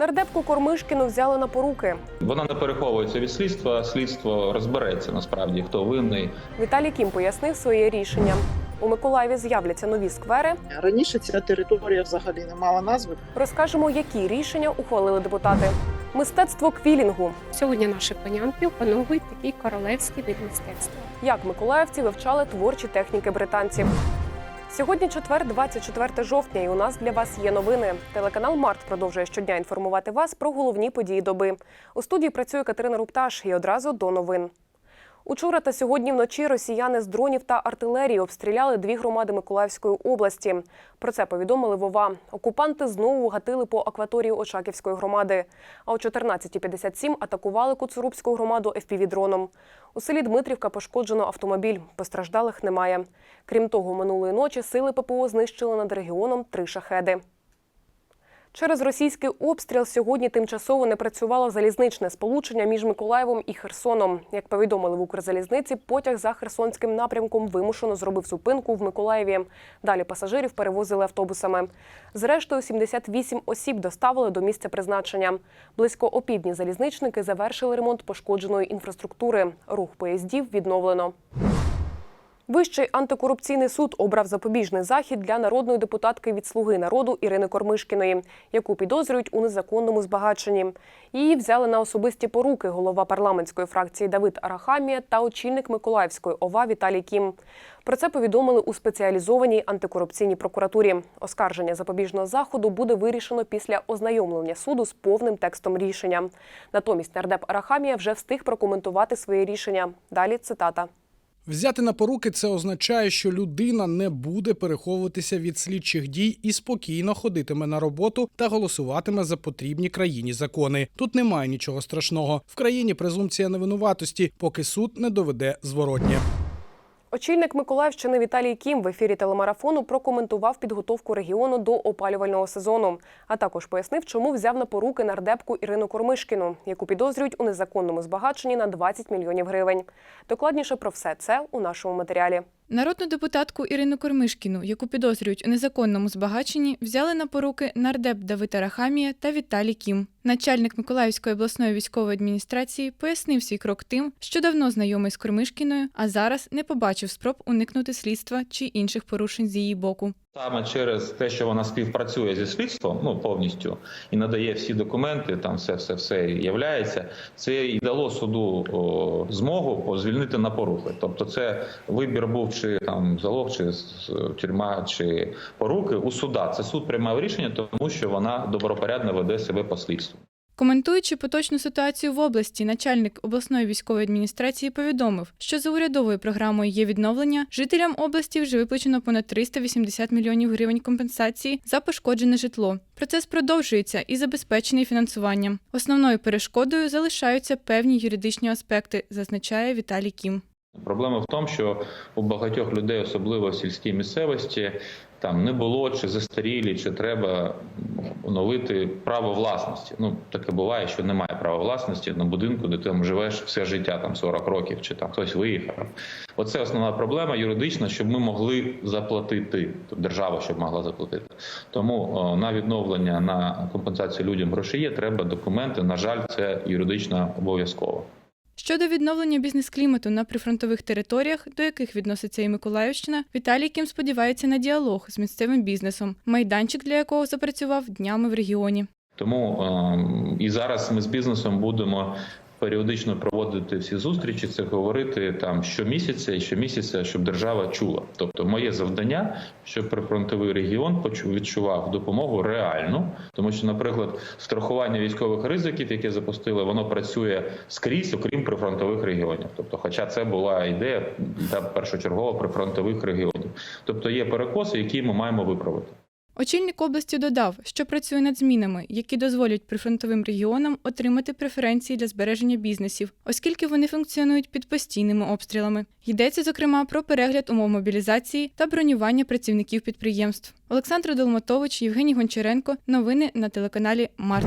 Нардепку Кормишкіну взяли на поруки. Вона не переховується від слідства. Слідство розбереться насправді, хто винний. Віталій Кім пояснив своє рішення. У Миколаєві з'являться нові сквери. Раніше ця територія взагалі не мала назви. Розкажемо, які рішення ухвалили депутати. Мистецтво квілінгу. Сьогодні наші панянки опановують такий королевський вид мистецтва. Як миколаївці вивчали творчі техніки британців. Сьогодні четвер, 24 жовтня, і у нас для вас є новини. Телеканал Март продовжує щодня інформувати вас про головні події доби. У студії працює Катерина Рупташ і одразу до новин. Учора та сьогодні вночі росіяни з дронів та артилерії обстріляли дві громади Миколаївської області. Про це повідомили Вова. Окупанти знову гатили по акваторії Очаківської громади. А о 14.57 атакували Куцурубську громаду FPV-дроном. У селі Дмитрівка пошкоджено автомобіль. Постраждалих немає. Крім того, минулої ночі сили ППО знищили над регіоном три шахеди. Через російський обстріл сьогодні тимчасово не працювало залізничне сполучення між Миколаєвом і Херсоном. Як повідомили в Укрзалізниці, потяг за Херсонським напрямком вимушено зробив зупинку в Миколаєві. Далі пасажирів перевозили автобусами. Зрештою, 78 осіб доставили до місця призначення. Близько опівдні залізничники завершили ремонт пошкодженої інфраструктури. Рух поїздів відновлено. Вищий антикорупційний суд обрав запобіжний захід для народної депутатки від Слуги народу Ірини Кормишкіної, яку підозрюють у незаконному збагаченні. Її взяли на особисті поруки голова парламентської фракції Давид Арахамія та очільник Миколаївської ОВА Віталій Кім. Про це повідомили у спеціалізованій антикорупційній прокуратурі. Оскарження запобіжного заходу буде вирішено після ознайомлення суду з повним текстом рішення. Натомість нардеп Арахамія вже встиг прокоментувати своє рішення. Далі цитата. Взяти на поруки це означає, що людина не буде переховуватися від слідчих дій і спокійно ходитиме на роботу та голосуватиме за потрібні країні закони. Тут немає нічого страшного. В країні презумпція невинуватості, поки суд не доведе зворотнє. Очільник Миколаївщини Віталій Кім в ефірі телемарафону прокоментував підготовку регіону до опалювального сезону, а також пояснив, чому взяв на поруки нардепку Ірину Кормишкіну, яку підозрюють у незаконному збагаченні на 20 мільйонів гривень. Докладніше про все це у нашому матеріалі. Народну депутатку Ірину Кормишкіну, яку підозрюють у незаконному збагаченні, взяли на поруки нардеп Давида Рахамія та Віталій Кім. Начальник Миколаївської обласної військової адміністрації пояснив свій крок тим, що давно знайомий з Кормишкіною, а зараз не побачив спроб уникнути слідства чи інших порушень з її боку. Саме через те, що вона співпрацює зі слідством, ну повністю і надає всі документи, там все, все, все являється. Це і дало суду о, змогу звільнити на порухи. Тобто, це вибір був чи там залог, чи тюрма, чи поруки у суда. Це суд приймав рішення, тому що вона добропорядно веде себе по слідству. Коментуючи поточну ситуацію в області, начальник обласної військової адміністрації повідомив, що за урядовою програмою є відновлення. Жителям області вже виплачено понад 380 мільйонів гривень компенсації за пошкоджене житло. Процес продовжується і забезпечений фінансуванням. Основною перешкодою залишаються певні юридичні аспекти, зазначає Віталій Кім. Проблема в тому, що у багатьох людей, особливо в сільській місцевості, там не було чи застарілі, чи треба оновити право власності. Ну таке буває, що немає права власності на будинку, де ти там живеш все життя, там 40 років, чи там хтось виїхав. Оце основна проблема юридична, щоб ми могли заплатити, тобто держава щоб могла заплатити. Тому о, на відновлення на компенсацію людям грошей є, треба документи. На жаль, це юридично обов'язково. Щодо відновлення бізнес-клімату на прифронтових територіях, до яких відноситься і Миколаївщина, Віталій Кім сподівається на діалог з місцевим бізнесом, майданчик для якого запрацював днями в регіоні. Тому ем, і зараз ми з бізнесом будемо періодично проводити всі зустрічі, це говорити там щомісяця і щомісяця, щоб держава чула. Тобто, моє завдання, щоб прифронтовий регіон відчував допомогу реальну, тому що, наприклад, страхування військових ризиків, яке запустили, воно працює скрізь, окрім прифронтових регіонів. Тобто, хоча це була ідея для першочергово прифронтових регіонів. Тобто є перекоси, які ми маємо виправити. Очільник області додав, що працює над змінами, які дозволять прифронтовим регіонам отримати преференції для збереження бізнесів, оскільки вони функціонують під постійними обстрілами. Йдеться зокрема про перегляд умов мобілізації та бронювання працівників підприємств. Олександр Долматович, Євгеній Гончаренко. Новини на телеканалі Март.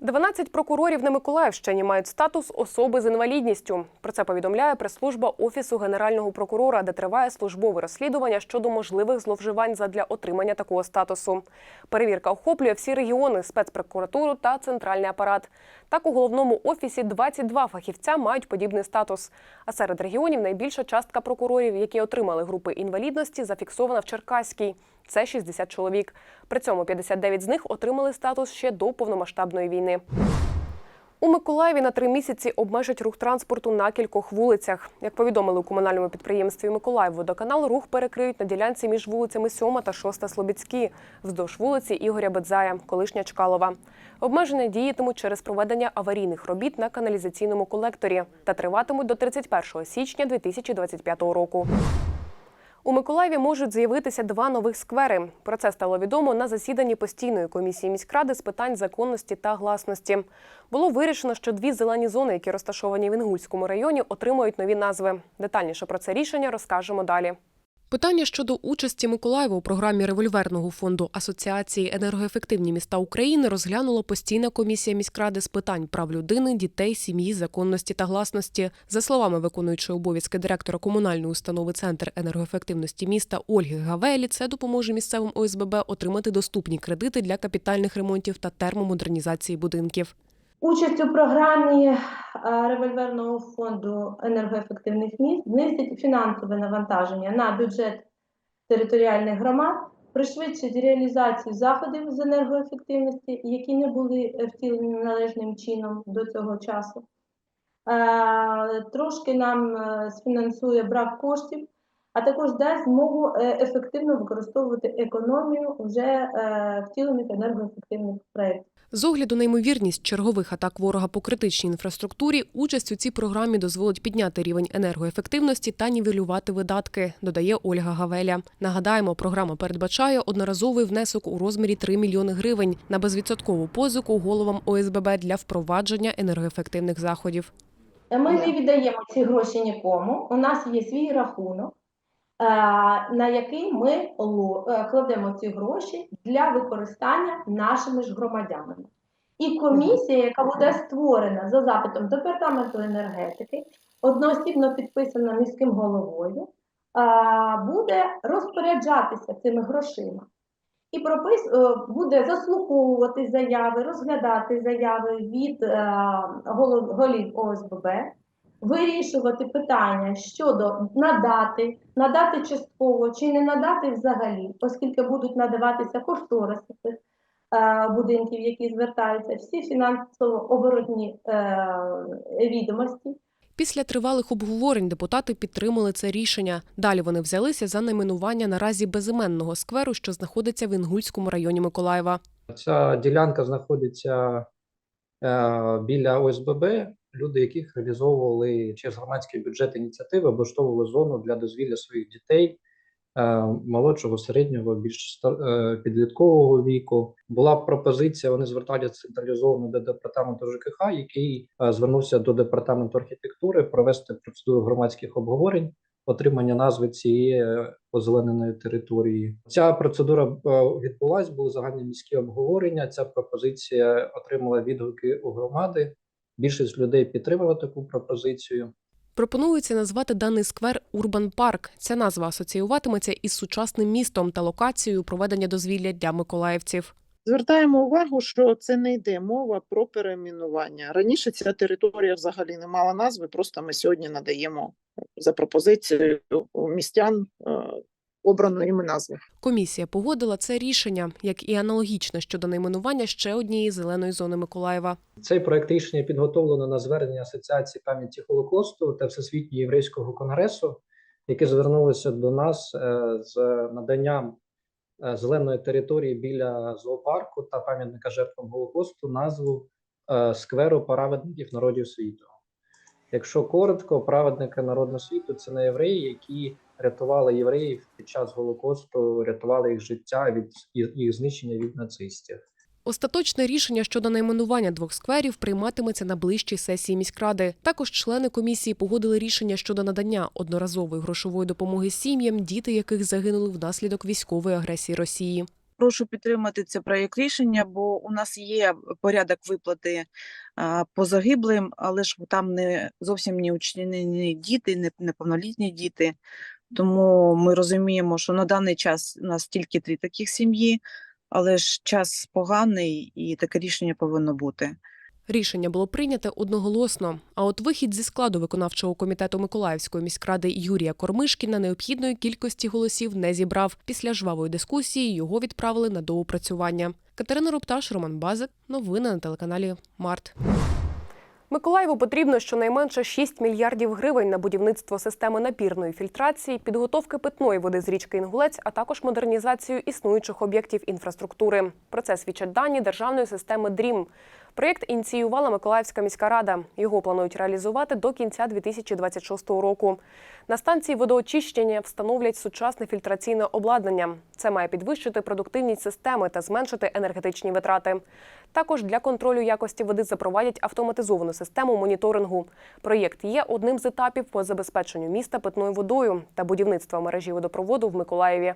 12 прокурорів на Миколаївщині мають статус особи з інвалідністю. Про це повідомляє прес-служба Офісу Генерального прокурора, де триває службове розслідування щодо можливих зловживань задля отримання такого статусу. Перевірка охоплює всі регіони, спецпрокуратуру та центральний апарат. Так, у головному офісі 22 фахівця мають подібний статус. А серед регіонів найбільша частка прокурорів, які отримали групи інвалідності, зафіксована в Черкаській. Це 60 чоловік. При цьому 59 з них отримали статус ще до повномасштабної війни. У Миколаєві на три місяці обмежать рух транспорту на кількох вулицях. Як повідомили у комунальному підприємстві Миколаївводоканал, рух перекриють на ділянці між вулицями 7 та 6 Слобідські, вздовж вулиці Ігоря Бедзая, колишня Чкалова. Обмеження діятимуть через проведення аварійних робіт на каналізаційному колекторі та триватимуть до 31 січня 2025 року. У Миколаєві можуть з'явитися два нових сквери. Про це стало відомо на засіданні постійної комісії міськради з питань законності та гласності. Було вирішено, що дві зелені зони, які розташовані в Інгульському районі, отримують нові назви. Детальніше про це рішення розкажемо далі. Питання щодо участі Миколаєва у програмі револьверного фонду Асоціації енергоефективні міста України розглянула постійна комісія міськради з питань прав людини, дітей, сім'ї, законності та гласності. За словами виконуючої обов'язки директора комунальної установи Центр енергоефективності міста Ольги Гавелі, це допоможе місцевим ОСББ отримати доступні кредити для капітальних ремонтів та термомодернізації будинків. Участь у програмі е, револьверного фонду енергоефективних міст знизить фінансове навантаження на бюджет територіальних громад, пришвидшить реалізацію заходів з енергоефективності, які не були втілені належним чином до цього часу. Е, Трошки нам е, сфінансує брак коштів, а також дасть змогу е, ефективно використовувати економію вже е, втілених енергоефективних проєктів. З огляду на ймовірність чергових атак ворога по критичній інфраструктурі, участь у цій програмі дозволить підняти рівень енергоефективності та нівелювати видатки, додає Ольга Гавеля. Нагадаємо, програма передбачає одноразовий внесок у розмірі 3 мільйони гривень на безвідсоткову позику головам ОСББ для впровадження енергоефективних заходів. Ми не віддаємо ці гроші нікому. У нас є свій рахунок, на який ми е, кладемо ці гроші для використання нашими ж громадянами. І комісія, яка буде створена за запитом департаменту енергетики, одноосібно підписана міським головою, е, буде розпоряджатися цими грошима. І пропис е, буде заслуховувати заяви, розглядати заяви від е, голів ОСББ, вирішувати питання щодо надати, надати частково чи не надати взагалі, оскільки будуть надаватися кошториси цих е, будинків, які звертаються, всі фінансово-оборотні е, відомості. Після тривалих обговорень депутати підтримали це рішення. Далі вони взялися за найменування наразі безіменного скверу, що знаходиться в Інгульському районі Миколаєва. Ця ділянка знаходиться е, біля ОСББ, люди, яких реалізовували через громадський бюджет ініціативи, облаштовували зону для дозвілля своїх дітей е, молодшого, середнього, більш е, підліткового віку. Була пропозиція, вони зверталися централізовано до департаменту ЖКХ, який е, звернувся до департаменту архітектури провести процедуру громадських обговорень. Отримання назви цієї озелененої території. Ця процедура відбулась, були загальні міські обговорення. Ця пропозиція отримала відгуки у громади. Більшість людей підтримала таку пропозицію. Пропонується назвати даний сквер Урбан Парк. Ця назва асоціюватиметься із сучасним містом та локацією проведення дозвілля для миколаївців. Звертаємо увагу, що це не йде мова про перейменування. Раніше ця територія взагалі не мала назви, просто ми сьогодні надаємо за пропозицією містян обрану назви. Комісія погодила це рішення, як і аналогічне щодо найменування ще однієї зеленої зони Миколаєва. Цей проект рішення підготовлено на звернення Асоціації пам'яті Холокосту та Всесвітнього єврейського конгресу, які звернулися до нас е, з наданням е, зеленої території біля зоопарку та пам'ятника жертвам Голокосту назву е, скверу праведників народів світу. Якщо коротко, праведники народного світу це не євреї, які рятували євреїв під час Голокосту, рятували їх життя від їх знищення від нацистів. Остаточне рішення щодо найменування двох скверів прийматиметься на ближчій сесії міськради. Також члени комісії погодили рішення щодо надання одноразової грошової допомоги сім'ям, діти яких загинули внаслідок військової агресії Росії. Прошу підтримати цей проєкт рішення, бо у нас є порядок виплати по загиблим, але ж там не зовсім не учнені діти, не неповнолітні діти. Тому ми розуміємо, що на даний час у нас тільки три таких сім'ї, але ж час поганий і таке рішення повинно бути. Рішення було прийняте одноголосно. А от вихід зі складу виконавчого комітету Миколаївської міськради Юрія Кормишкіна необхідної кількості голосів не зібрав. Після жвавої дискусії його відправили на доопрацювання. Катерина Рупташ, Роман Базик. Новини на телеканалі Март. Миколаєву потрібно щонайменше 6 мільярдів гривень на будівництво системи напірної фільтрації, підготовки питної води з річки Інгулець, а також модернізацію існуючих об'єктів інфраструктури. Про це свідчать дані державної системи ДРІМ. Проєкт ініціювала Миколаївська міська рада. Його планують реалізувати до кінця 2026 року. На станції водоочищення встановлять сучасне фільтраційне обладнання. Це має підвищити продуктивність системи та зменшити енергетичні витрати. Також для контролю якості води запровадять автоматизовану систему моніторингу. Проєкт є одним з етапів по забезпеченню міста питною водою та будівництва мережі водопроводу в Миколаєві.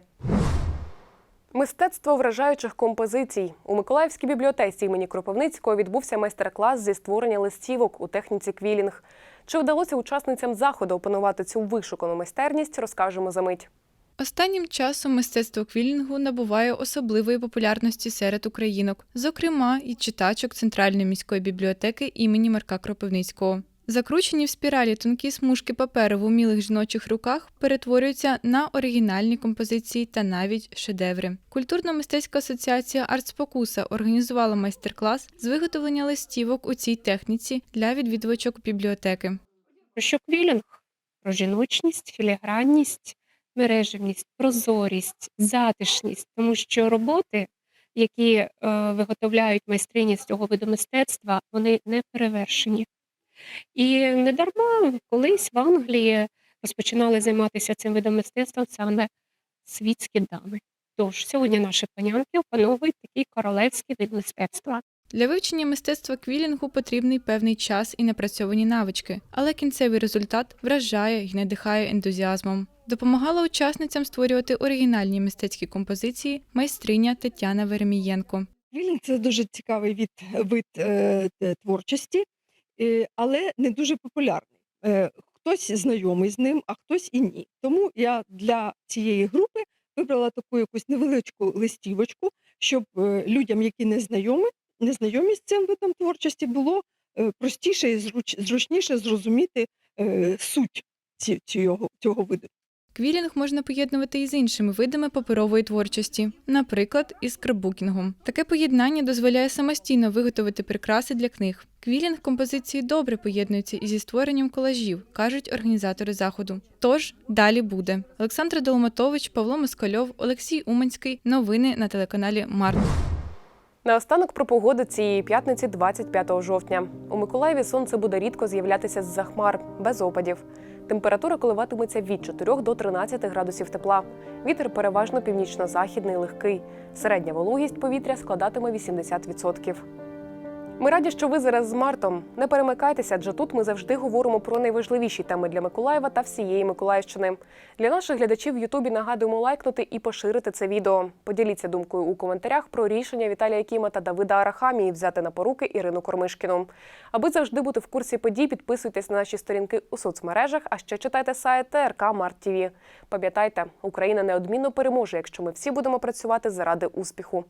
Мистецтво вражаючих композицій у Миколаївській бібліотеці імені Кропивницького відбувся майстер-клас зі створення листівок у техніці квілінг. Чи вдалося учасницям заходу опанувати цю вишукану майстерність, розкажемо за мить. Останнім часом мистецтво квілінгу набуває особливої популярності серед українок, зокрема і читачок Центральної міської бібліотеки імені Марка Кропивницького. Закручені в спіралі тонкі смужки паперу в умілих жіночих руках перетворюються на оригінальні композиції та навіть шедеври. Культурно-мистецька асоціація Артспокуса організувала майстер-клас з виготовлення листівок у цій техніці для відвідувачок бібліотеки. Що квілінг? Про жіночність, філігранність, мережевність, прозорість, затишність, тому що роботи, які е, виготовляють майстрині з цього виду мистецтва, вони не перевершені. І не дарма колись в Англії розпочинали займатися цим видом мистецтва саме світські дами. Тож сьогодні наші панянки опановують такий королевський вид мистецтва. Для вивчення мистецтва квілінгу потрібний певний час і напрацьовані навички, але кінцевий результат вражає і надихає ентузіазмом. Допомагала учасницям створювати оригінальні мистецькі композиції майстриня Тетяна Веремієнко. Квілінг це дуже цікавий від, вид е, творчості, е, але не дуже популярний. Е, хтось знайомий з ним, а хтось і ні. Тому я для цієї групи вибрала таку якусь невеличку листівочку, щоб е, людям, які не знайомі, не знайомі з цим видом творчості, було простіше і зруч, зручніше зрозуміти суть ці, цього виду. Квілінг можна поєднувати і з іншими видами паперової творчості, наприклад, із скраббукінгом. Таке поєднання дозволяє самостійно виготовити прикраси для книг. Квілінг композиції добре поєднується і зі створенням колажів, кажуть організатори заходу. Тож далі буде. Олександра Долматович, Павло Москальов, Олексій Уманський. Новини на телеканалі Март. Наостанок про погоду цієї п'ятниці, 25 жовтня. У Миколаєві сонце буде рідко з'являтися з-за хмар, без опадів. Температура коливатиметься від 4 до 13 градусів тепла. Вітер переважно північно-західний легкий. Середня вологість повітря складатиме 80%. Ми раді, що ви зараз з Мартом. Не перемикайтеся, адже тут ми завжди говоримо про найважливіші теми для Миколаєва та всієї Миколаївщини. Для наших глядачів в Ютубі нагадуємо лайкнути і поширити це відео. Поділіться думкою у коментарях про рішення Віталія Кіма та Давида Арахамії взяти на поруки Ірину Кормишкіну. Аби завжди бути в курсі подій, підписуйтесь на наші сторінки у соцмережах, а ще читайте сайт ТРК Март. Пам'ятайте, Україна неодмінно переможе, якщо ми всі будемо працювати заради успіху.